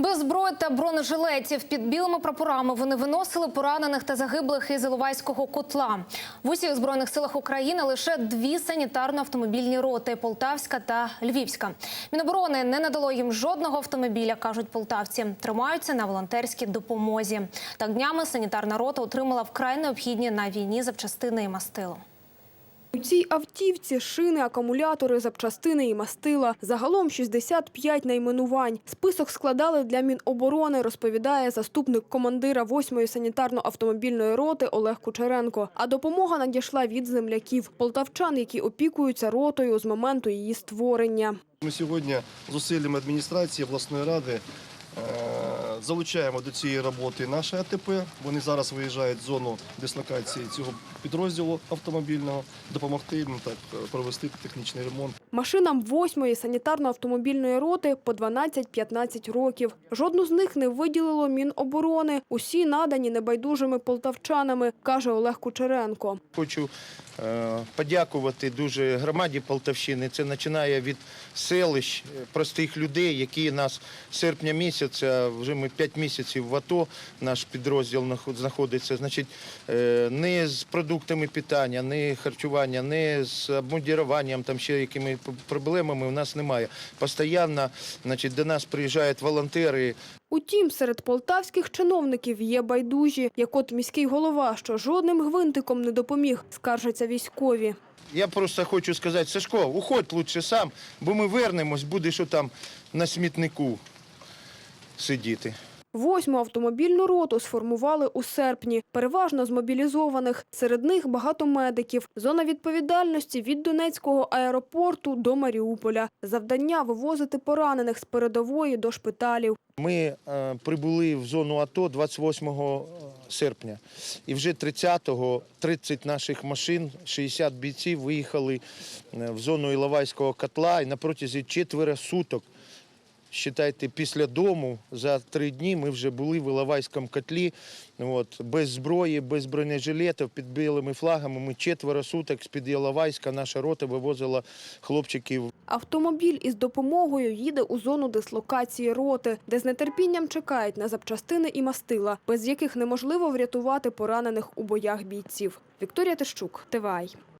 Без зброї та бронежилетів під білими прапорами вони виносили поранених та загиблих із Іловайського котла. В усіх збройних силах України лише дві санітарно-автомобільні роти Полтавська та Львівська. Міноборони не надало їм жодного автомобіля, кажуть полтавці. Тримаються на волонтерській допомозі. Так днями санітарна рота отримала вкрай необхідні на війні запчастини і мастило. У цій автівці шини, акумулятори, запчастини і мастила. Загалом 65 найменувань. Список складали для Міноборони, розповідає заступник командира 8-ї санітарно-автомобільної роти Олег Кучеренко. А допомога надійшла від земляків, полтавчан, які опікуються ротою з моменту її створення. Ми сьогодні зусиллями адміністрації обласної ради е, залучаємо до цієї роботи наше АТП. Вони зараз виїжджають в зону дислокації цього підрозділу автомобільного, допомогти їм так провести технічний ремонт. Машинам 8-ї санітарно-автомобільної роти по 12-15 років. Жодну з них не виділило Міноборони. Усі надані небайдужими полтавчанами, каже Олег Кучеренко. Хочу е, подякувати дуже громаді Полтавщини. Це починає від селищ, е, простих людей, які нас з серпня місяця, вже ми 5 місяців в АТО, наш підрозділ наход- знаходиться. Значить, е, не з продуктами питання, не харчування, не з обмундіруванням, там ще якими проблемами у нас немає. Постоянно значить, до нас приїжджають волонтери, Утім, серед полтавських чиновників є байдужі, як от міський голова, що жодним гвинтиком не допоміг, скаржаться військові. Я просто хочу сказати, Сашко, уходь лучше сам, бо ми вернемось, будеш там на смітнику сидіти. Восьму автомобільну роту сформували у серпні, переважно з мобілізованих. Серед них багато медиків. Зона відповідальності від Донецького аеропорту до Маріуполя. Завдання вивозити поранених з передової до шпиталів. Ми е, прибули в зону АТО 28 серпня. І вже 30-го 30 наших машин, 60 бійців виїхали е, в зону Іловайського котла і на протязі четверо суток. Считайте, після дому за три дні ми вже були в Іловайському котлі, от, без зброї, без бронежилетів, під білими флагами. Ми четверо суток з-під Іловайська наша рота вивозила хлопчиків Автомобіль із допомогою їде у зону дислокації роти, де з нетерпінням чекають на запчастини і мастила, без яких неможливо врятувати поранених у боях бійців. Вікторія Тищук, ТВАЙ.